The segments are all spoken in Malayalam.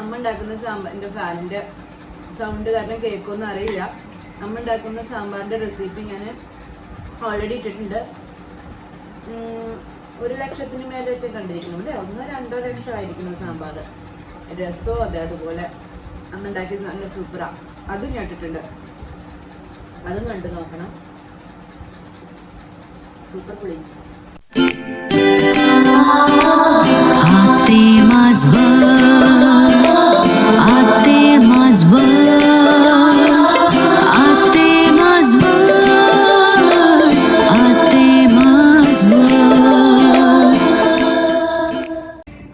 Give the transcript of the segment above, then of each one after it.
അമ്മ ഉണ്ടാക്കുന്ന സാമ്പാർ എന്റെ ഫാനിന്റെ സൗണ്ട് കാരണം കേൾക്കുമെന്ന് അറിയില്ല. അമ്മ ഉണ്ടാക്കുന്ന സാമ്പാറിന്റെ റെസിപ്പി ഞാൻ ഓൾറെഡി ഇട്ടിട്ടുണ്ട്. ഒരു ലക്ഷത്തിന് മേലെയൊക്കെ കണ്ടിരിക്കുന്നു അല്ലേ? ഒന്നോ രണ്ടോ ലക്ഷം ആയിരിക്കുന്നു സാമ്പാർ. രസവും അതെ അതുപോലെ അമ്മ ഉണ്ടാക്കിയത് നല്ല സൂപ്പറാ അതും ഞാൻ ഇട്ടിട്ടുണ്ട്. അതും കണ്ടു നോക്കണം. സൂപ്പർ പൊളിച്ചു Mazba, Ate Mazba, Ate Mazba, Ate Mazba.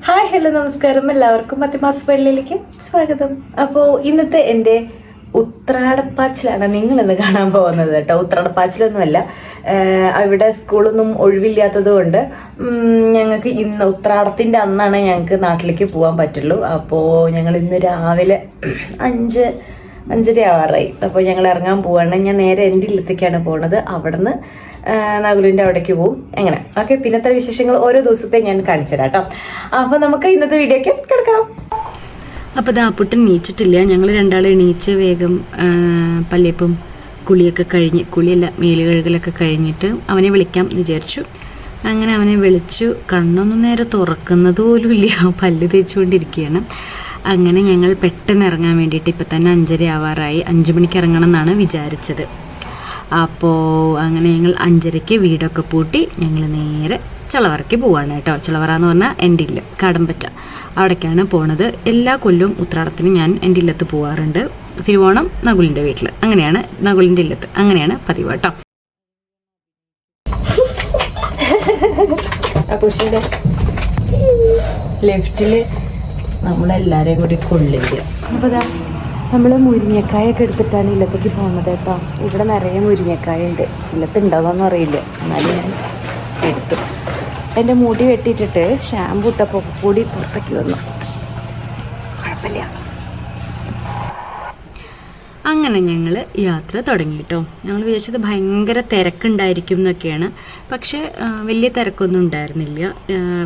Hi hello നമസ്കാരം എല്ലാവർക്കും മത്തിമാസ് വെള്ളിയിലേക്ക് സ്വാഗതം അപ്പോൾ ഇന്നത്തെ എന്റെ ഉത്രാടപ്പാച്ചിലാണ് നിങ്ങൾ ഇന്ന് കാണാൻ പോകുന്നത് കേട്ടോ. ഉത്രാടപ്പാച്ചിലൊന്നുമല്ല. അവിടെ സ്കൂളൊന്നും ഒഴിവില്ലാത്തത് കൊണ്ട് ഞങ്ങൾക്ക് ഇന്ന് ഉത്രാടത്തിന്റെ അന്നാണ് ഞങ്ങൾക്ക് നാട്ടിലേക്ക് പോകാൻ പറ്റുള്ളൂ. അപ്പോൾ ഞങ്ങൾ ഇന്ന് രാവിലെ അഞ്ച് അഞ്ചര ആവാറായി. അപ്പോൾ ഞങ്ങൾ ഇറങ്ങാൻ പോവാണ്. ഞാൻ നേരെ എന്റെ ഇല്ലത്തേക്കാണ് പോകുന്നത് അവിടുന്ന് നകുലിന്റെ അവിടേക്ക് പോവും. എങ്ങനെ? ഓക്കെ പിന്നത്തെ വിശേഷങ്ങൾ ഓരോ ദിവസത്തെ ഞാൻ കാണിച്ചു തരാം കേട്ടോ. അപ്പോൾ നമുക്ക് ഇന്നത്തെ വീഡിയോക്ക് അപ്പോൾ ഇത് അപ്പുട്ടൻ നീച്ചിട്ടില്ല. ഞങ്ങൾ രണ്ടാൾ എണീച്ച് വേഗം ആ, പല്ലിയപ്പം കുളിയൊക്കെ കഴിഞ്ഞ് കുളിയല്ല മേൽ കഴുകലൊക്കെ കഴിഞ്ഞിട്ട് അവനെ വിളിക്കാം എന്ന് വിചാരിച്ചു. അങ്ങനെ അവനെ വിളിച്ചു. കണ്ണൊന്നും നേരെ തുറക്കുന്നത് പോലും ഇല്ല. പല്ല് തേച്ചുകൊണ്ടിരിക്കുകയാണ്. അങ്ങനെ ഞങ്ങൾ പെട്ടെന്ന് ഇറങ്ങാൻ വേണ്ടിയിട്ട് ഇപ്പം തന്നെ അഞ്ചര ആവാറായി. അഞ്ച് മണിക്ക് ഇറങ്ങണം എന്നാണ് വിചാരിച്ചത്. അപ്പോൾ അങ്ങനെ ഞങ്ങൾ അഞ്ചരയ്ക്ക് വീടൊക്കെ പൂട്ടി ഞങ്ങൾ നേരെ ചളവറയ്ക്ക് പോവാണ് കേട്ടോ. ചളവറ എന്ന് പറഞ്ഞാൽ എന്റെ ഇല്ല കടമ്പറ്റ. അവിടേക്കാണ് പോണത്. എല്ലാ കൊല്ലവും ഉത്രാടത്തിന് ഞാൻ എന്റെ ഇല്ലത്ത് പോവാറുണ്ട്. തിരുവോണം നകുലിന്റെ വീട്ടിൽ അങ്ങനെയാണ് നകുലിന്റെ ഇല്ലത്ത്. അങ്ങനെയാണ് പതിവ് കേട്ടോ. ലെഫ്റ്റിൽ നമ്മളെല്ലാരെയും കൂടി കൊള്ളില്ല അപ്പോൾ നമ്മൾ മുരിങ്ങക്കായൊക്കെ എടുത്തിട്ടാണ് ഇല്ലത്തേക്ക് പോകുന്നത് കേട്ടോ. ഇവിടെ നിറയെ മുരിങ്ങക്കായ ഉണ്ട് ഇല്ലത്ത് ഉണ്ടോയെന്നൊന്നും അറിയില്ല. എന്നാലും ഞാൻ എടുത്തു. എന്റെ മുടി വെട്ടിയിട്ടിട്ട് ഷാമ്പു ഇട്ടപ്പോൾ കൂടി പുറത്തേക്ക് വന്നു. കുഴപ്പമില്ല. അങ്ങനെ ഞങ്ങൾ യാത്ര തുടങ്ങി കേട്ടോ ഞങ്ങൾ വിചാരിച്ചത് ഭയങ്കര തിരക്കുണ്ടായിരിക്കും എന്നൊക്കെയാണ്. പക്ഷേ വലിയ തിരക്കൊന്നും ഉണ്ടായിരുന്നില്ല.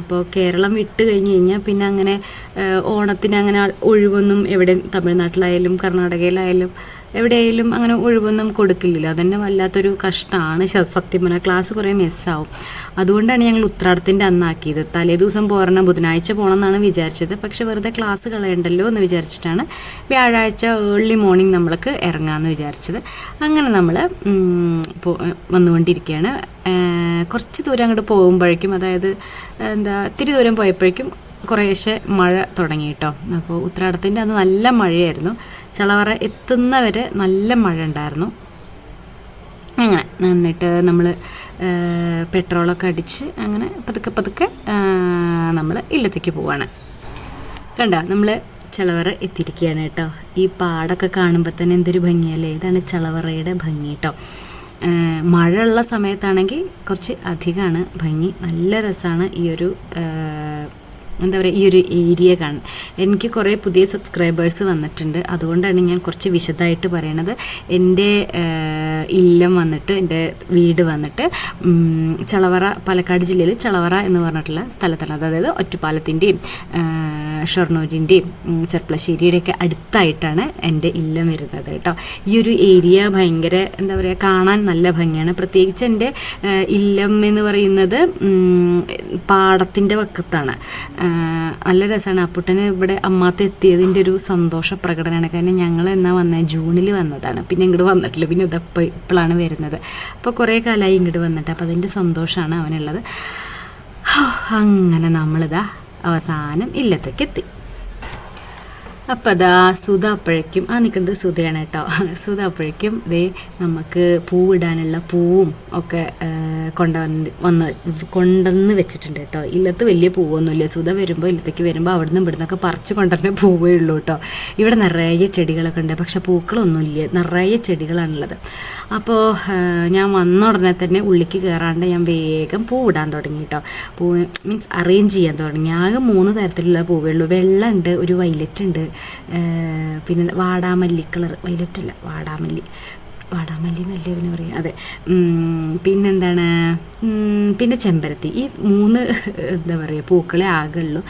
ഇപ്പോൾ കേരളം വിട്ട് കഴിഞ്ഞ് കഴിഞ്ഞാൽ പിന്നെ അങ്ങനെ ഓണത്തിന് അങ്ങനെ ഒഴിവൊന്നും എവിടെ തമിഴ്നാട്ടിലായാലും കർണാടകയിലായാലും എവിടെയായാലും അങ്ങനെ ഒഴിവൊന്നും കൊടുക്കില്ലല്ലോ അതന്നെ വല്ലാത്തൊരു കഷ്ടമാണ് സത്യം പറഞ്ഞാൽ ക്ലാസ് കുറേ മിസ്സാവും. അതുകൊണ്ടാണ് ഞങ്ങൾ ഉത്രാടത്തിന്റെ അന്നാക്കിയത് തലേ ദിവസം പോരണം ബുധനാഴ്ച പോകണം എന്നാണ് വിചാരിച്ചത്. പക്ഷെ വെറുതെ ക്ലാസ് കളയണ്ടല്ലോ എന്ന് വിചാരിച്ചിട്ടാണ് വ്യാഴാഴ്ച ഏർലി മോർണിംഗ് നമ്മൾക്ക് ഇറങ്ങാമെന്ന് വിചാരിച്ചത്. അങ്ങനെ നമ്മൾ വന്നുകൊണ്ടിരിക്കുകയാണ് കുറച്ച് ദൂരം അങ്ങോട്ട് പോകുമ്പോഴേക്കും അതായത് എന്താ ഇത്തിരി ദൂരം പോയപ്പോഴേക്കും കുറേശ്ശെ മഴ തുടങ്ങി കേട്ടോ അപ്പോൾ ഉത്രാടത്തിന്റെ അന്ന് നല്ല മഴയായിരുന്നു. ചളവറ എത്തുന്നവരെ നല്ല മഴ ഉണ്ടായിരുന്നു. അങ്ങനെ എന്നിട്ട് നമ്മൾ പെട്രോളൊക്കെ അടിച്ച് അങ്ങനെ പതുക്കെ പതുക്കെ നമ്മൾ ഇല്ലത്തേക്ക് പോവാണ്. കണ്ട നമ്മൾ ചിലവറ എത്തിയിരിക്കുകയാണ് കേട്ടോ. ഈ പാടൊക്കെ കാണുമ്പോൾ തന്നെ എന്തൊരു ഭംഗിയല്ലേ? ഇതാണ് ചിലവറയുടെ ഭംഗി കേട്ടോ. മഴയുള്ള സമയത്താണെങ്കിൽ കുറച്ച് അധികമാണ് ഭംഗി. നല്ല രസമാണ് ഈ ഒരു എന്താ പറയുക ഈ ഒരു ഏരിയ കാണാൻ. എനിക്ക് കുറേ പുതിയ സബ്സ്ക്രൈബേഴ്സ് വന്നിട്ടുണ്ട്. അതുകൊണ്ടാണ് ഞാൻ കുറച്ച് വിശദമായിട്ട് പറയണത്. എന്റെ ഇല്ലം വന്നിട്ട് എന്റെ വീട് വന്നിട്ട് ചളവറ പാലക്കാട് ജില്ലയിൽ ചളവറ എന്ന് പറഞ്ഞിട്ടുള്ള സ്ഥലത്താണ്. അതായത് ഒറ്റപ്പാലത്തിന്റെയും ഷൊർണൂരിന്റെയും ചെർപ്പളശ്ശേരിയുടെയൊക്കെ അടുത്തായിട്ടാണ് എന്റെ ഇല്ലം വരുന്നത് കേട്ടോ. ഈ ഒരു ഏരിയ ഭയങ്കര എന്താ പറയുക കാണാൻ നല്ല ഭംഗിയാണ്. പ്രത്യേകിച്ച് എന്റെ ഇല്ലം എന്ന് പറയുന്നത് പാടത്തിന്റെ വക്കത്താണ്. നല്ല രസമാണ് അപ്പുട്ടന് ഇവിടെ അമ്മാത്ത എത്തിയതിന്റെ ഒരു സന്തോഷ പ്രകടനമാണ്. കാരണം ഞങ്ങൾ എന്നാ വന്നത് ജൂണിൽ വന്നതാണ്. പിന്നെ ഇങ്ങോട്ട് വന്നിട്ടില്ല. പിന്നെ ഇതപ്പോൾ ഇപ്പോഴാണ് വരുന്നത്. അപ്പോൾ കുറേ കാലമായി ഇങ്ങോട്ട് വന്നിട്ട്. അപ്പോൾ അതിന്റെ സന്തോഷമാണ് അവനുള്ളത്. അങ്ങനെ നമ്മളിതാ അവസാനം ഇല്ലത്തേക്ക് എത്തി അപ്പം അതാ സുധ അപ്പോഴേക്കും ആ നിൽക്കുന്നത് സുധയാണ് കേട്ടോ. സുധ ദേ നമുക്ക് പൂവിടാനുള്ള പൂവും ഒക്കെ കൊണ്ടുവന്ന് വന്ന് കൊണ്ടുവന്ന് വെച്ചിട്ടുണ്ട് കേട്ടോ. ഇല്ലത്ത് വലിയ പൂവൊന്നുമില്ല. സുധ വരുമ്പോൾ ഇല്ലത്തേക്ക് വരുമ്പോൾ അവിടെ അവിടുന്ന് ഇവിടുന്നൊക്കെ പറിച്ച് കൊണ്ടുവരുന്ന പൂവേ ഉള്ളൂ കേട്ടോ. ഇവിടെ നിറയെ ചെടികളൊക്കെ ഉണ്ട്. പക്ഷെ പൂക്കളൊന്നുമില്ല. നിറയെ ചെടികളാണുള്ളത്. അപ്പോൾ ഞാൻ വന്ന ഉടനെ തന്നെ ഉള്ളിക്ക് കയറാണ്ട് ഞാൻ വേഗം പൂവിടാൻ തുടങ്ങി കേട്ടോ. പൂ മീൻസ് അറേഞ്ച് ചെയ്യാൻ തുടങ്ങി. ആകെ മൂന്ന് തരത്തിലുള്ള പൂവേ ഉള്ളൂ. വെള്ള ഉണ്ട് ഒരു വൈലറ്റ് ഉണ്ട് പിന്നെ വാടാമല്ലി കളർ വൈലറ്റ് അല്ല വാടാമല്ലി. വാടാമല്ലി എന്നല്ലേ ഇതിന് പറയും? അതെ. പിന്നെന്താണ്? പിന്നെ ചെമ്പരത്തി. ഈ മൂന്ന് എന്താ പറയുക പൂക്കളെ ആകുള്ളൂ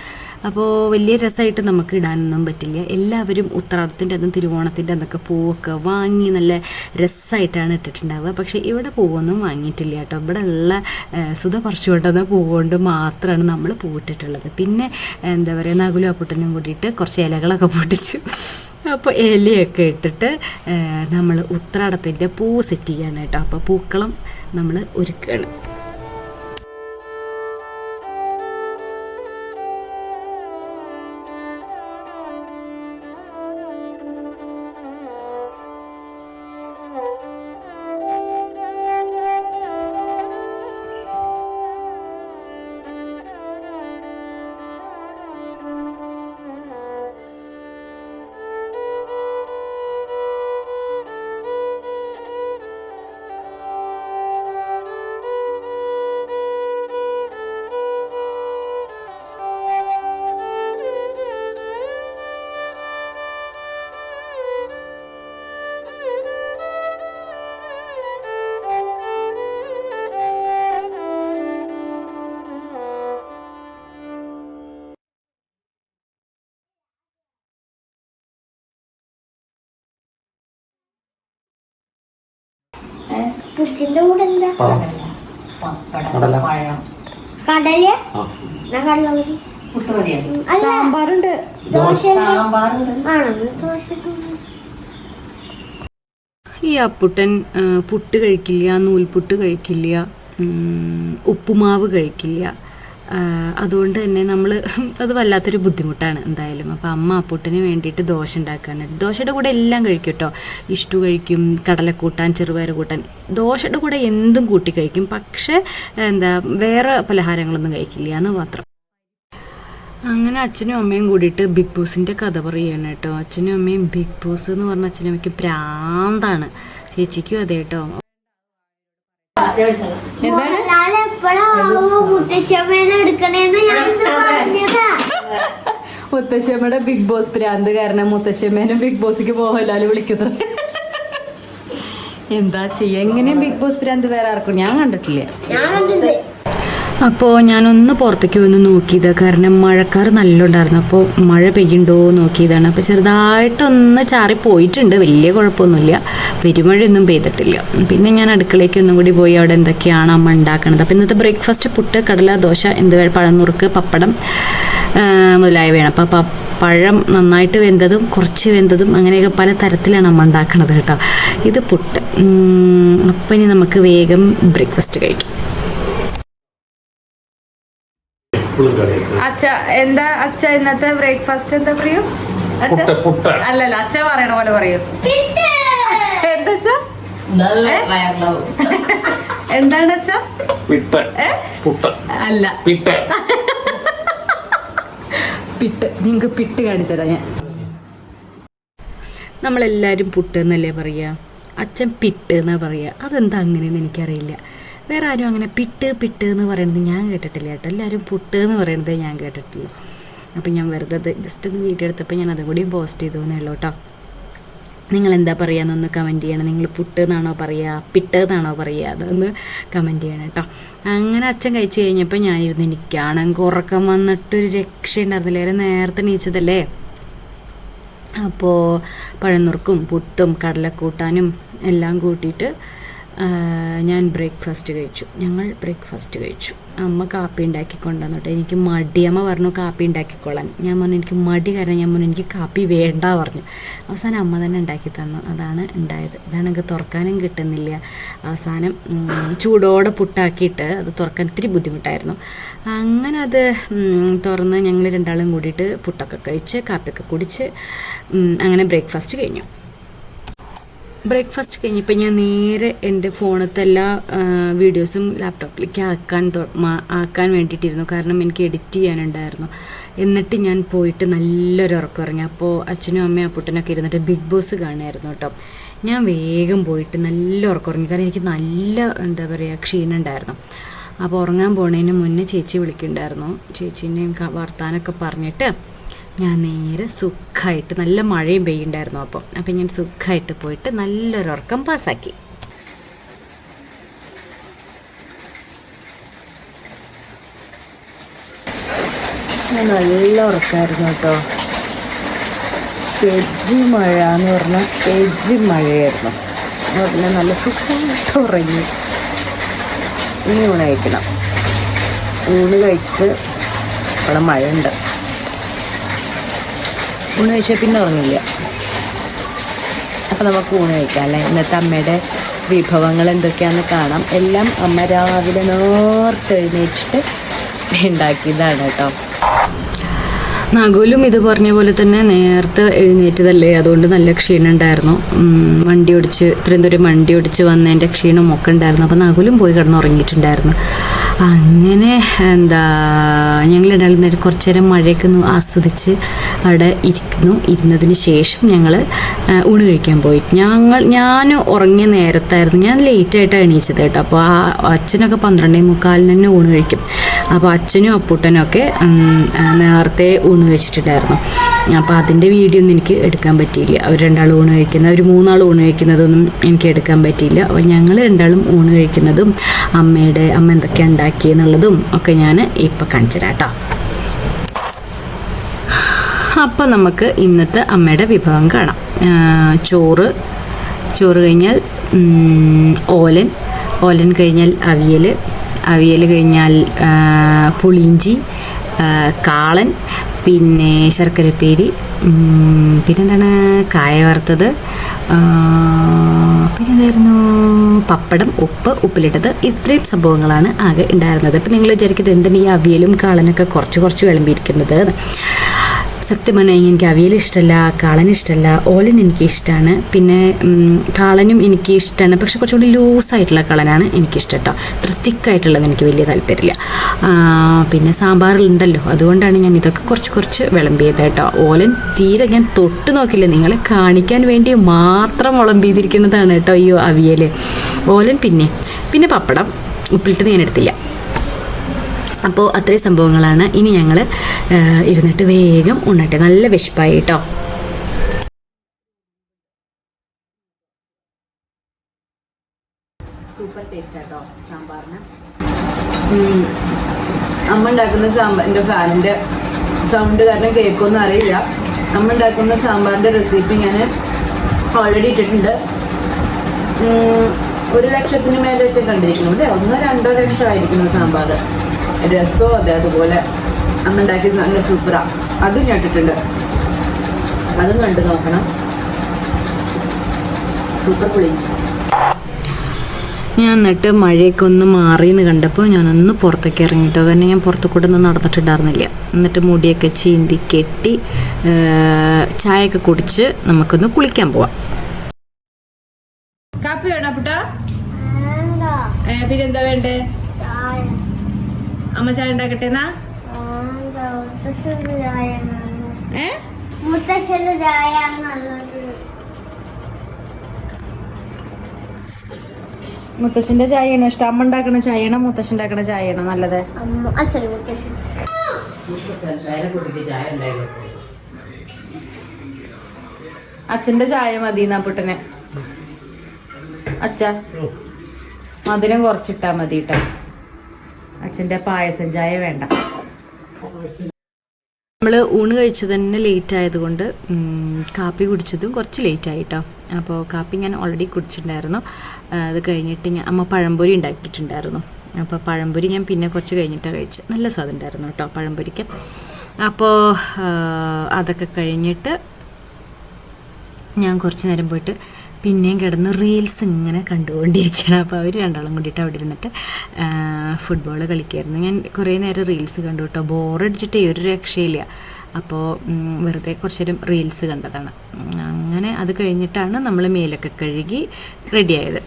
അപ്പോൾ വലിയ രസമായിട്ട് നമുക്ക് ഇടാനൊന്നും പറ്റില്ല. എല്ലാവരും ഉത്രാടത്തിന്റെ അതും തിരുവോണത്തിന്റെ അതൊക്കെ പൂവൊക്കെ വാങ്ങി നല്ല രസമായിട്ടാണ് ഇട്ടിട്ടുണ്ടാവുക. പക്ഷേ ഇവിടെ പൂവൊന്നും വാങ്ങിയിട്ടില്ല കേട്ടോ. ഇവിടെ ഉള്ള സുധ പറിച്ചു കൊണ്ടുവന്ന പൂവുകൊണ്ട് മാത്രമാണ് നമ്മൾ പൂവിട്ടിട്ടുള്ളത്. പിന്നെ എന്താ പറയുക നകുലും അപ്പുട്ടനും കൂടിയിട്ട് കുറച്ച് ഇലകളൊക്കെ പൊട്ടിച്ചു. അപ്പോൾ ഇലയൊക്കെ ഇട്ടിട്ട് നമ്മൾ ഉത്രാടത്തിന്റെ പൂ സെറ്റ് ചെയ്യാണ് കേട്ടോ. അപ്പോൾ പൂക്കളം നമ്മൾ ഒരുക്കുകയാണ് പുട്ടിന്റെ കൂടെ എന്താ? പഴം. കടല. കടൽ. കടല? മതി? ഉം, അല്ല. സാമ്പാറുണ്ട്. ദോശ ആണോ? ദോശ ഈ അപ്പുട്ടൻ ആ, പുട്ട് കഴിക്കില്ല നൂൽപുട്ട് കഴിക്കില്ല ഉം, ഉപ്പുമാവ് കഴിക്കില്ല. അതുകൊണ്ട് തന്നെ നമ്മൾ അത് വല്ലാത്തൊരു ബുദ്ധിമുട്ടാണ് എന്തായാലും. അപ്പോൾ അമ്മ അപ്പൂട്ടിന് വേണ്ടിയിട്ട് ദോശ ഉണ്ടാക്കുകയാണ് ദോശയുടെ കൂടെ എല്ലാം കഴിക്കും കേട്ടോ ഇഷ്ടു കഴിക്കും കടലക്കൂട്ടാൻ ചെറുപയർ കൂട്ടാൻ. ദോശയുടെ കൂടെ എന്തും കൂട്ടി കഴിക്കും. പക്ഷേ എന്താ വേറെ പലഹാരങ്ങളൊന്നും കഴിക്കില്ല എന്ന് മാത്രം. അങ്ങനെ അച്ഛനും അമ്മയും കൂടിയിട്ട് ബിഗ് ബോസിന്റെ കഥ പറയുകയാണ് കേട്ടോ അച്ഛനും അമ്മയും ബിഗ് ബോസ് എന്ന് പറഞ്ഞ അച്ഛനും അമ്മയ്ക്ക് പ്രാന്താണ്. ചേച്ചിക്കും അതെ കേട്ടോ മുത്തശ്ശമ്മയുടെ ബിഗ് ബോസ് പ്രാന്ത് കാരണം മുത്തശ്ശമ്മേനും ബിഗ് ബോസിക്ക് മോഹൻലാൽ വിളിക്കുന്നത്. എന്താ ചെയ്യാ? എങ്ങനെയും ബിഗ് ബോസ് പ്രാന്ത് വേറെ ആർക്കും? ഞാൻ കണ്ടിട്ടില്ല. അപ്പോൾ ഞാനൊന്ന് പുറത്തേക്ക് വന്ന് നോക്കിയത്. കാരണം മഴക്കാർ നല്ലുണ്ടായിരുന്നു. അപ്പോൾ മഴ പെയ്യുണ്ടോ നോക്കിയതാണ്. അപ്പോൾ ചെറുതായിട്ടൊന്ന് ചാറി പോയിട്ടുണ്ട് വലിയ കുഴപ്പമൊന്നുമില്ല. പെരുമഴയൊന്നും പെയ്തിട്ടില്ല. പിന്നെ ഞാൻ അടുക്കളയ്ക്ക് ഒന്നും കൂടി പോയി അവിടെ എന്തൊക്കെയാണ് അമ്മ ഉണ്ടാക്കണത്? അപ്പോൾ ഇന്നത്തെ ബ്രേക്ക്ഫാസ്റ്റ് പുട്ട് കടല ദോശ എന്ത് പഴനുറുക്ക് പപ്പടം വേണം അപ്പോൾ പഴം നന്നായിട്ട് വെന്തതും കുറച്ച് വെന്തതും അങ്ങനെയൊക്കെ പല തരത്തിലാണ് അമ്മ ഉണ്ടാക്കണത് കേട്ടോ. ഇത് പുട്ട്. അപ്പം ഇനി നമുക്ക് വേഗം ബ്രേക്ക്ഫാസ്റ്റ് കഴിക്കാം. കറിയൊക്കെ അച്ഛ എന്താ അച്ഛ ഇന്നത്തെ ബ്രേക്ക്ഫാസ്റ്റ് എന്താ പറയൂ അച്ഛ? പുട്ട് പുട്ട്. അല്ലല്ല അച്ഛ പറയണ പോലെ പറയൂ. എന്താ അച്ഛ? എന്താണ് അച്ഛ? പിട്ട്. പുട്ട്. അല്ല. പിട്ട്. പിട്ട്. നിങ്ങൾക്ക് പിട്ട് കാണിച്ചതാ ഞാൻ. നമ്മളെല്ലാവരും പുട്ട് എന്നല്ലേ പറയുക അച്ഛൻ പിട്ട് എന്നാ പറയുക അതെന്താ അങ്ങനെയെന്ന് എനിക്കറിയില്ല. വേറെ ആരും അങ്ങനെ പിട്ട് പിട്ട് എന്ന് പറയുന്നത് ഞാൻ കേട്ടിട്ടില്ല കേട്ടോ. എല്ലാവരും പുട്ട് എന്ന് പറയുന്നത് ഞാൻ കേട്ടിട്ടുള്ളൂ അപ്പം ഞാൻ വെറുതെ ജസ്റ്റ് ഒന്ന് വീഡിയോ എടുത്തപ്പോൾ ഞാൻ അതും കൂടിയും പോസ്റ്റ് ചെയ്തു എന്നുള്ളൂ കേട്ടോ. നിങ്ങൾ എന്താ പറയുകയെന്നൊന്ന് കമന്റ് ചെയ്യണം. നിങ്ങൾ പുട്ട് എന്നാണോ പറയുക പിട്ട് എന്നാണോ പറയുക അതൊന്ന് കമന്റ് ചെയ്യണം കേട്ടോ. അങ്ങനെ അച്ഛൻ കഴിച്ചു കഴിഞ്ഞപ്പോൾ ഞാനിരുന്ന് എനിക്കാണെങ്കിൽ ഉറക്കം വന്നിട്ടൊരു രക്ഷയുണ്ടായിരുന്നില്ല. ഏറെ നേരത്തെ നീച്ചതല്ലേ അപ്പോൾ പഴനുറുക്കും പുട്ടും കടലക്കൂട്ടാനും എല്ലാം കൂട്ടിയിട്ട് ഞാൻ ബ്രേക്ക്ഫാസ്റ്റ് കഴിച്ചു. ഞങ്ങൾ ബ്രേക്ക്ഫാസ്റ്റ് കഴിച്ചു. അമ്മ കാപ്പി ഉണ്ടാക്കി കൊണ്ടുവന്നിട്ട് എനിക്ക് മടി. അമ്മ പറഞ്ഞു കാപ്പി ഉണ്ടാക്കിക്കൊള്ളാൻ ഞാൻ പറഞ്ഞു എനിക്ക് മടി കാരണം ഞാൻ പറഞ്ഞു എനിക്ക് കാപ്പി വേണ്ട പറഞ്ഞു. അവസാനം അമ്മ തന്നെ ഉണ്ടാക്കി തന്നു. അതാണ് ഉണ്ടായത്. ഇതാണ് എനിക്ക് തുറക്കാനും കിട്ടുന്നില്ല. അവസാനം ചൂടോടെ പുട്ടാക്കിയിട്ട് അത് തുറക്കാൻ ഇത്തിരി ബുദ്ധിമുട്ടായിരുന്നു. അങ്ങനെ അത് തുറന്ന് ഞങ്ങൾ രണ്ടാളും കൂടിയിട്ട് പുട്ടൊക്കെ കഴിച്ച് കാപ്പിയൊക്കെ കുടിച്ച് അങ്ങനെ ബ്രേക്ക്ഫാസ്റ്റ് കഴിഞ്ഞു. ബ്രേക്ക്ഫാസ്റ്റ് കഴിഞ്ഞപ്പോൾ ഞാൻ നേരെ എന്റെ ഫോണത്തെ എല്ലാ വീഡിയോസും ലാപ്ടോപ്പിലേക്ക് ആക്കാൻ ആക്കാൻ വേണ്ടിയിട്ടിരുന്നു. കാരണം എനിക്ക് എഡിറ്റ് ചെയ്യാനുണ്ടായിരുന്നു. എന്നിട്ട് ഞാൻ പോയിട്ട് നല്ലൊരു ഉറക്കം ഇറങ്ങി അപ്പോൾ അച്ഛനും അമ്മയും അപ്പുട്ടനൊക്കെ ഇരുന്നിട്ട് ബിഗ് ബോസ് കാണുമായിരുന്നു കേട്ടോ. ഞാൻ വേഗം പോയിട്ട് നല്ല ഉറക്കം ഉറങ്ങി. കാരണം എനിക്ക് നല്ല എന്താ പറയുക ക്ഷീണം ഉണ്ടായിരുന്നു. അപ്പോൾ ഉറങ്ങാൻ പോണതിന് മുന്നേ ചേച്ചി വിളിക്കുന്നുണ്ടായിരുന്നു. ചേച്ചീനെയും വർത്താനൊക്കെ പറഞ്ഞിട്ട് ഞാൻ നേരെ സുഖമായിട്ട് നല്ല മഴയും പെയ്യുണ്ടായിരുന്നു അപ്പം. അപ്പം ഞാൻ സുഖമായിട്ട് പോയിട്ട് നല്ലൊരു ഉറക്കം പാസ്സാക്കി നല്ല ഉറക്കമായിരുന്നു കേട്ടോ. പെജി മഴ എന്ന് പറഞ്ഞാൽ പെജി മഴയായിരുന്നു. എന്ന് പറഞ്ഞാൽ നല്ല സുഖമായിട്ട് ഉറങ്ങി. ഇനി ഊണ് കഴിക്കണം. ഊണ് കഴിച്ചിട്ട് അവിടെ മഴയുണ്ട്. ഊണ് കഴിച്ചാൽ പിന്നെ ഉറങ്ങില്ല. അപ്പം നമുക്ക് ഊണ് കഴിക്കാം അല്ലേ? ഇന്നത്തെ അമ്മയുടെ വിഭവങ്ങൾ എന്തൊക്കെയാണെന്ന് കാണാം. എല്ലാം അമ്മ രാവിലെ നേർത്ത് എഴുന്നേറ്റിട്ട് ഉണ്ടാക്കിയതാണ് കേട്ടോ. നകുലും ഇത് പറഞ്ഞ പോലെ തന്നെ നേരത്തെ എഴുന്നേറ്റതല്ലേ? അതുകൊണ്ട് നല്ല ക്ഷീണം ഉണ്ടായിരുന്നു. വണ്ടി ഓടിച്ച് ഇത്രയും ദൂരം വണ്ടി ഓടിച്ച് വന്നതിന്റെ ക്ഷീണം ഒക്കെ ഉണ്ടായിരുന്നു. അപ്പോൾ നകുലും പോയി കിടന്നുറങ്ങിയിട്ടുണ്ടായിരുന്നു. അങ്ങനെ എന്താ ഞങ്ങൾ രണ്ടാളും നേരം കുറച്ച് നേരം മഴയൊക്കെ ഒന്ന് ആസ്വദിച്ച് അവിടെ ഇരിക്കുന്നു. ഇരുന്നതിന് ശേഷം ഞങ്ങൾ ഊണ് കഴിക്കാൻ പോയി. ഞങ്ങൾ ഞാൻ ഉറങ്ങിയ നേരത്തായിരുന്നു ഞാൻ ലേറ്റായിട്ടാണ് എണീച്ചത് കേട്ടോ. അപ്പോൾ ആ അച്ഛനൊക്കെ പന്ത്രണ്ടേ മുക്കാലിന് തന്നെ ഊണ് കഴിക്കും. അപ്പോൾ അച്ഛനും അപ്പൂട്ടനും ഒക്കെ നേരത്തെ ഊണ് കഴിച്ചിട്ടുണ്ടായിരുന്നു. അപ്പോൾ അതിന്റെ വീഡിയോ ഒന്നും എനിക്ക് എടുക്കാൻ പറ്റിയില്ല. അവർ രണ്ടാൾ ഊണ് കഴിക്കുന്ന ഒരു മൂന്നാൾ ഊണ് കഴിക്കുന്നതൊന്നും എനിക്ക് എടുക്കാൻ പറ്റിയില്ല. അപ്പോൾ ഞങ്ങൾ രണ്ടാളും ഊണ് കഴിക്കുന്നതും അമ്മയുടെ അമ്മ എന്തൊക്കെയാണ് ഉണ്ടാക്കിയെന്നുള്ളതും ഒക്കെ ഞാൻ ഇപ്പോൾ കാണിച്ചു തരാം കേട്ടോ അപ്പോൾ നമുക്ക് ഇന്നത്തെ അമ്മയുടെ വിഭവം കാണാം. ചോറ് ചോറ് കഴിഞ്ഞാൽ ഓലൻ. ഓലൻ കഴിഞ്ഞാൽ അവിയൽ അവിയൽ കഴിഞ്ഞാൽ പുളിഞ്ചി കാളൻ. പിന്നെ ശർക്കരപ്പേരി പിന്നെന്താണ് കായ വറുത്തത് പിന്നെന്തായിരുന്നു? പപ്പടം ഉപ്പ് ഉപ്പിലിട്ടത്. ഇത്രയും സംഭവങ്ങളാണ് ആകെ ഉണ്ടായിരുന്നത്. അപ്പം നിങ്ങൾ വിചാരിക്കുന്നത് എന്തിനാണ് ഈ അവിയലും കാളനൊക്കെ കുറച്ച് കുറച്ച് വിളമ്പിയിരിക്കുന്നത്. സത്യം പറഞ്ഞാൽ എനിക്ക് അവിയൽ ഇഷ്ടമല്ല കാളൻ ഇഷ്ടമല്ല ഓലൻ എനിക്ക് ഇഷ്ടമാണ് പിന്നെ കാളനും എനിക്ക് ഇഷ്ടമാണ് പക്ഷെ കുറച്ചുകൂടി ലൂസായിട്ടുള്ള കളനാണ് എനിക്കിഷ്ടം കേട്ടോ തിക്കായിട്ടുള്ളത് എനിക്ക് വലിയ താല്പര്യമില്ല. പിന്നെ സാമ്പാറിലുണ്ടല്ലോ അതുകൊണ്ടാണ് ഞാൻ ഇതൊക്കെ കുറച്ച് കുറച്ച് വിളമ്പിയത് കേട്ടോ. ഓലൻ തീരെ ഞാൻ തൊട്ട് നോക്കില്ല നിങ്ങളെ കാണിക്കാൻ വേണ്ടി മാത്രം വിളമ്പിയിരിക്കുന്നതാണ് കേട്ടോ ഈ അവിയൽ ഓലൻ പിന്നെ പിന്നെ പപ്പടം. ഉപ്പിലിട്ട് ഞാൻ എടുത്തില്ല. അപ്പോൾ അത്രയും സംഭവങ്ങളാണ്. ഇനി ഞങ്ങൾ ഇരുന്നിട്ട് വേഗം ഉണ്ണട്ടെ. നല്ല വിശപ്പായി കേട്ടോ സൂപ്പർ അമ്മ ഉണ്ടാക്കുന്ന സാമ്പാറിന്റെ ഫാനിന്റെ സൗണ്ട് കാരണം കേൾക്കുമെന്ന് അറിയില്ല. അമ്മ ഉണ്ടാക്കുന്ന സാമ്പാറിന്റെ റെസിപ്പി ഞാൻ ഓൾറെഡി ഇട്ടിട്ടുണ്ട്. ഒരു ലക്ഷത്തിന് മേലെ കണ്ടിരിക്കുന്നു അല്ലേ? ഒന്നോ രണ്ടോ ലക്ഷം ആയിരിക്കുന്നു സാമ്പാർ രസവും അതെ അതുപോലെ അമ്മ ഉണ്ടാക്കിയത് നല്ല സൂപ്പറാണ് അതും ഞാൻ ഇട്ടിട്ടുണ്ട്. അതും കണ്ടു നോക്കണം. സൂപ്പർ പുളി. ഞാൻ എന്നിട്ട് മഴയൊക്കെ ഒന്ന് മാറിയെന്ന് കണ്ടപ്പോൾ ഞാനൊന്ന് പുറത്തേക്ക് ഇറങ്ങിട്ടോ. തന്നെ ഞാൻ പുറത്തു കൂടെ ഒന്നും നടന്നിട്ടുണ്ടായിരുന്നില്ല. എന്നിട്ട് മുടിയൊക്കെ ചീന്തി കെട്ടി ചായയൊക്കെ കുടിച്ച് നമുക്കൊന്ന് കുളിക്കാൻ പോവാം. കാപ്പി വേണോ പുട്ടാ? പിന്നെന്താ വേണ്ടേ? ചായ. അമ്മ ചായ ഉണ്ടാക്കട്ടെ എന്നാ? ഏ? ചായ മുത്തശ്ശന്റെ ചായയാണോ ഇഷ്ടം. അമ്മ ഉണ്ടാക്കണ ചായയാണോ മുത്തശ്ശൻ ഉണ്ടാക്കണ ചായയാണോ നല്ലത്? അച്ഛന്റെ ചായ മതി എന്നാ പുട്ടന്. അച്ഛ മധുരം കുറച്ചിട്ടാ മതി കേട്ടോ അച്ഛന്റെ പായസം ചായ വേണ്ട. നമ്മൾ ഊണ് കഴിച്ചത് തന്നെ ലേറ്റ് ആയതുകൊണ്ട് കാപ്പി കുടിച്ചതും കുറച്ച് ലേറ്റ് ആയിട്ടോ. അപ്പോൾ കാപ്പി ഞാൻ ഓൾറെഡി കുടിച്ചിട്ടുണ്ടായിരുന്നു. അത് കഴിഞ്ഞിട്ട് ഞാൻ അമ്മ പഴംപൊരി ഉണ്ടാക്കിയിട്ടുണ്ടായിരുന്നു. അപ്പോൾ പഴംപൊരി ഞാൻ പിന്നെ കുറച്ച് കഴിഞ്ഞിട്ടാണ് കഴിച്ചത്. നല്ല സ്വാദം ഉണ്ടായിരുന്നു കേട്ടോ പഴംപൊരിക്ക്. അപ്പോൾ അതൊക്കെ കഴിഞ്ഞിട്ട് ഞാൻ കുറച്ച് നേരം പോയിട്ട് പിന്നെയും കിടന്ന് റീൽസ് ഇങ്ങനെ കണ്ടുകൊണ്ടിരിക്കുകയാണ്. അപ്പോൾ അവർ രണ്ടാളും കൂടിയിട്ട് അവിടെ ഇരുന്നിട്ട് ഫുട്ബോൾ കളിക്കുമായിരുന്നു ഞാൻ കുറേ നേരം റീൽസ് കണ്ടു കേട്ടോ. ബോറടിച്ചിട്ടേ ഒരു രക്ഷയില്ല. അപ്പോൾ വെറുതെ കുറച്ച് നേരം റീൽസ് കണ്ടതാണ് അങ്ങനെ അത് കഴിഞ്ഞിട്ടാണ് നമ്മൾ മേലൊക്കെ കഴുകി റെഡിയായത്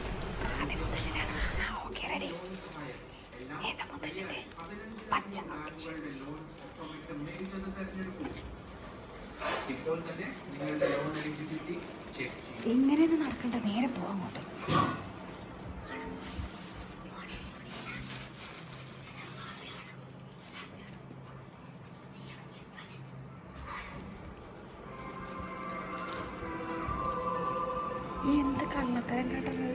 കള്ളത്തരം കേട്ടത്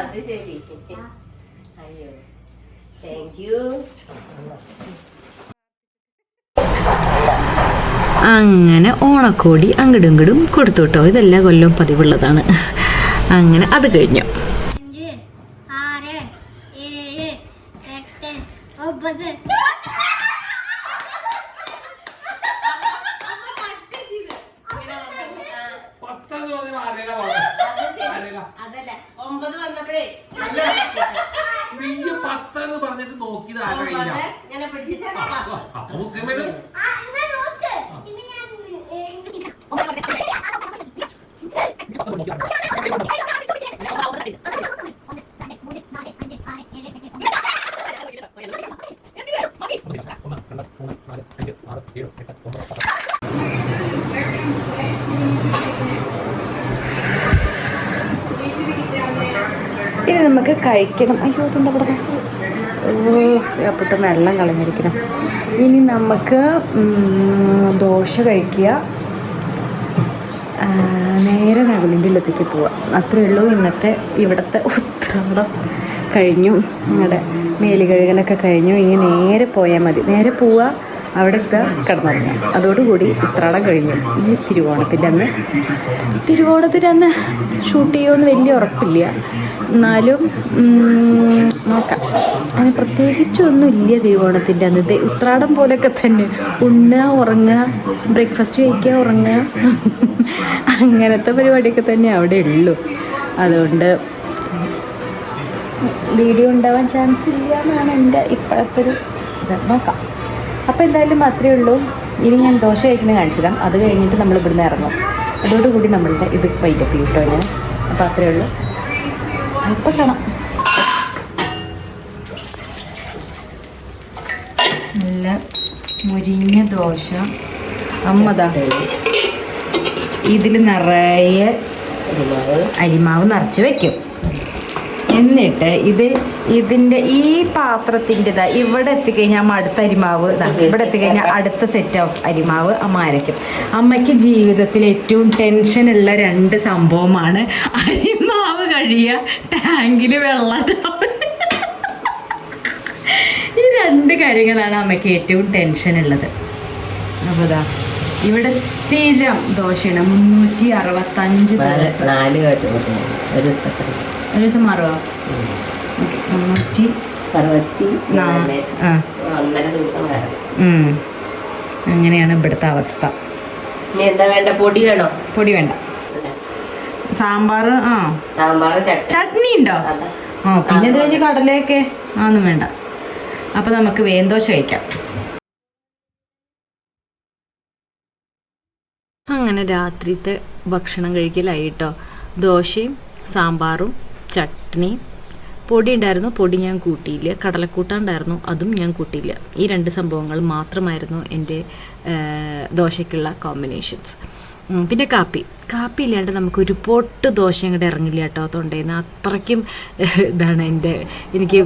അത് അങ്ങനെ ഓണക്കോടി അങ്ങടും ഇങ്ങടും കൊടുത്തു കേട്ടോ ഇതെല്ലാ കൊല്ലവും പതിവുള്ളതാണ്. അങ്ങനെ അത് കഴിഞ്ഞു അഞ്ച് ആറ് ഏഴ് എട്ട് ഒമ്പത് പത്തെന്ന് പറഞ്ഞ ആരേലാ പോണെ? ആരേലാ? അതല്ല ഒമ്പത് വന്നപ്പോഴേ നീ പത്തെന്ന് പറഞ്ഞിട്ട് നോക്കിയത് ആരാ അപ്പൊ ആ, എന്നാ നോക്ക് ഇനി ഞാൻ ഏഴ് ഇനി നമുക്ക് കഴിക്കണം. അയ്യോ എന്താ പറയുക അപ്പോട്ട് വെള്ളം കളഞ്ഞിരിക്കണം. ഇനി നമുക്ക് ദോശ കഴിക്കുക. നേരെ നകുലിന്റെ ഇല്ലത്തേക്ക് പോവാം? അത്രയേ ഉള്ളൂ ഇന്നത്തെ ഇവിടുത്തെ ഉത്രാടം കഴിഞ്ഞു. ഞങ്ങളുടെ മേലുകഴുകനൊക്കെ കഴിഞ്ഞു. ഇനി നേരെ പോയാൽ മതി. നേരെ പോവുക അവിടെ എത്തുക കിടന്നുറങ്ങുക അതോടുകൂടി ഉത്രാടം കഴിഞ്ഞു. ഇനി തിരുവോണത്തിന്റെ അന്ന് തിരുവോണത്തിന്റെ അന്ന് ഷൂട്ട് ചെയ്യുമെന്ന് വലിയ ഉറപ്പില്ല. എന്നാലും നോക്കാം. അങ്ങനെ പ്രത്യേകിച്ചൊന്നും ഇല്ല തിരുവോണത്തിന്റെ അന്ന്. ഉത്രാടം പോലെയൊക്കെ തന്നെ. ഉണ്ണുക ഉറങ്ങുക ബ്രേക്ക്ഫാസ്റ്റ് കഴിക്കുക ഉറങ്ങുക. അങ്ങനത്തെ പരിപാടിയൊക്കെ തന്നെ അവിടെ ഉള്ളൂ. അതുകൊണ്ട് വീഡിയോ ഉണ്ടാവാൻ ചാൻസ് ഇല്ല എന്നാണ് എന്റെ ഇപ്പോഴത്തെ ഒരു നോക്കാം. അപ്പോൾ എന്തായാലും അത്രയേ ഉള്ളൂ. ഇനി ഞാൻ ദോശ കഴിക്കുന്നത് കാണിച്ചതാം അത് കഴിഞ്ഞിട്ട് നമ്മൾ ഇവിടുന്ന് ഇറങ്ങും. അതോടുകൂടി നമ്മളുടെ ഇത് വൈകിട്ട് കിട്ടോ ഞാൻ. അപ്പോൾ അത്രയേ ഉള്ളൂ. അപ്പം കാണാം. നല്ല മുരിഞ്ഞ ദോശ. അമ്മതാ ഇതിൽ നിറയെ അരിമാവ് നിറച്ച് വെക്കും. എന്നിട്ട് ഇത് ഇതിന്റെ ഈ പാത്രത്തിന്റെ ഇവിടെ എത്തിക്കഴിഞ്ഞാൽ അടുത്ത അരിമാവ് ഇവിടെ എത്തിക്കഴിഞ്ഞാൽ അടുത്ത സെറ്റ് ഓഫ് അരിമാവ് അമ്മ അരയ്ക്കും. അമ്മയ്ക്ക് ജീവിതത്തിൽ ഏറ്റവും ടെൻഷൻ ഉള്ള രണ്ട് സംഭവമാണ്. അരിമാവ് കഴിയുക ടാങ്കിൽ വെള്ളം. ഈ രണ്ട് കാര്യങ്ങളാണ് അമ്മയ്ക്ക് ഏറ്റവും ടെൻഷൻ ഉള്ളത്. അപ്പോൾ ഇതാ ഇവിടെ സ്ഥിരം ദോശയാണ് മുന്നൂറ്റി അറുപത്തഞ്ച് നാല് ഒരു ഒരു ദിവസം മാറുക മുന്നൂറ്റി അറുപത്തി നാല്. ആ. ഒന്നര ദിവസം വേറെ ഉം. അങ്ങനെയാണ് ഇവിടുത്തെ അവസ്ഥ. ഇനി എന്താ വേണ്ട? പൊടി വേണോ? പൊടി വേണ്ട. സാമ്പാർ ആ. സാമ്പാർ ചട്നി. ഉണ്ടോ? ആ പിന്നെ ഇത് കഴിഞ്ഞ് കടലയൊക്കെ? ആന്നും ഒന്നും വേണ്ട. അപ്പൊ നമുക്ക് വേന്തോശ കഴിക്കാം. അങ്ങനെ രാത്രിത്തെ ഭക്ഷണം കഴിക്കലായി കേട്ടോ ദോശയും സാമ്പാറും ചട്നിയും പൊടി ഉണ്ടായിരുന്നു പൊടി ഞാൻ കൂട്ടിയില്ല. കടലക്കൂട്ടാണ്ടായിരുന്നു അതും ഞാൻ കൂട്ടിയില്ല. ഈ രണ്ട് സംഭവങ്ങൾ മാത്രമായിരുന്നു എന്റെ ദോശയ്ക്കുള്ള കോമ്പിനേഷൻസ് പിന്നെ കാപ്പി. കാപ്പി ഇല്ലാണ്ട് നമുക്ക് ഒരു പൊട്ട് ദോശ അങ്ങോട്ട് ഇറങ്ങില്ല കേട്ടോ തൊണ്ടേന്ന്. അത്രയ്ക്കും ഇതാണ് എന്റെ എനിക്ക്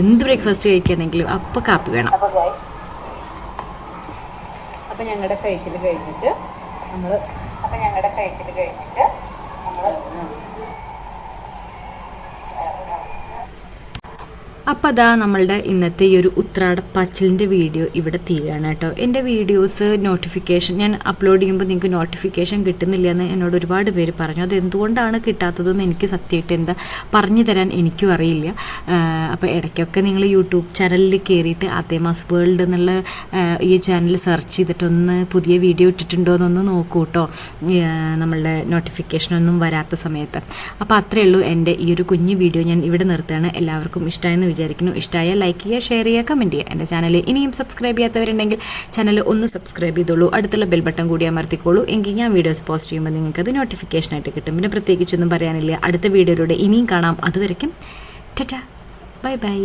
എന്ത് ബ്രേക്ക്ഫാസ്റ്റ് കഴിക്കുകയാണെങ്കിലും അപ്പോൾ കാപ്പി വേണം. അപ്പം ഞങ്ങളുടെ കഴിക്കൽ കഴിഞ്ഞിട്ട് നമ്മൾ അപ്പം ഞങ്ങളുടെ കഴിക്കൽ കഴിഞ്ഞിട്ട് നമ്മൾ അപ്പോൾ അതാ നമ്മളുടെ ഇന്നത്തെ ഈ ഒരു ഉത്രാട പച്ചിലിന്റെ വീഡിയോ ഇവിടെ തീരുകയാണ് കേട്ടോ. എന്റെ വീഡിയോസ് നോട്ടിഫിക്കേഷൻ ഞാൻ അപ്ലോഡ് ചെയ്യുമ്പോൾ നിങ്ങൾക്ക് നോട്ടിഫിക്കേഷൻ കിട്ടുന്നില്ല എന്ന് എന്നോട് ഒരുപാട് പേര് പറഞ്ഞു. അത് എന്തുകൊണ്ടാണ് കിട്ടാത്തതെന്ന് എനിക്ക് സത്യമായിട്ട് എന്താ പറഞ്ഞു തരാൻ എനിക്കും അറിയില്ല. അപ്പോൾ ഇടയ്ക്കൊക്കെ നിങ്ങൾ യൂട്യൂബ് ചാനലിൽ കയറിയിട്ട് അതേമാസ് വേൾഡ് എന്നുള്ള ഈ ചാനൽ സെർച്ച് ചെയ്തിട്ടൊന്ന് പുതിയ വീഡിയോ ഇട്ടിട്ടുണ്ടോ എന്നൊന്ന് നോക്കൂ കേട്ടോ. നമ്മളുടെ നോട്ടിഫിക്കേഷനൊന്നും വരാത്ത സമയത്ത്. അപ്പോൾ അത്രയേ ഉള്ളൂ എന്റെ ഈ ഒരു കുഞ്ഞു വീഡിയോ ഞാൻ ഇവിടെ നിർത്തുകയാണ്. എല്ലാവർക്കും ഇഷ്ടമായെന്ന് വിചാരിക്കുന്നു. ഇഷ്ടമായ ലൈക്ക് ചെയ്യുക ഷെയർ ചെയ്യുക കമന്റ് ചെയ്യുക. എന്റെ ചാനൽ ഇനിയും സബ്സ്ക്രൈബ് ചെയ്യാത്തവരുണ്ടെങ്കിൽ ചാനൽ ഒന്ന് സബ്സ്ക്രൈബ് ചെയ്തോളൂ. അടുത്തുള്ള ബെൽ ബട്ടൺ കൂടി അമർത്തിക്കോളൂ. എങ്കിൽ ഞാൻ വീഡിയോസ് പോസ്റ്റ് ചെയ്യുമ്പോൾ നിങ്ങൾക്ക് നിങ്ങൾക്കത് നോട്ടിഫിക്കേഷനായിട്ട് കിട്ടും. പിന്നെ പ്രത്യേകിച്ചൊന്നും പറയാനില്ല. അടുത്ത വീഡിയോയിലൂടെ ഇനിയും കാണാം. അതുവരയ്ക്കും ടാറ്റ. Bye bye.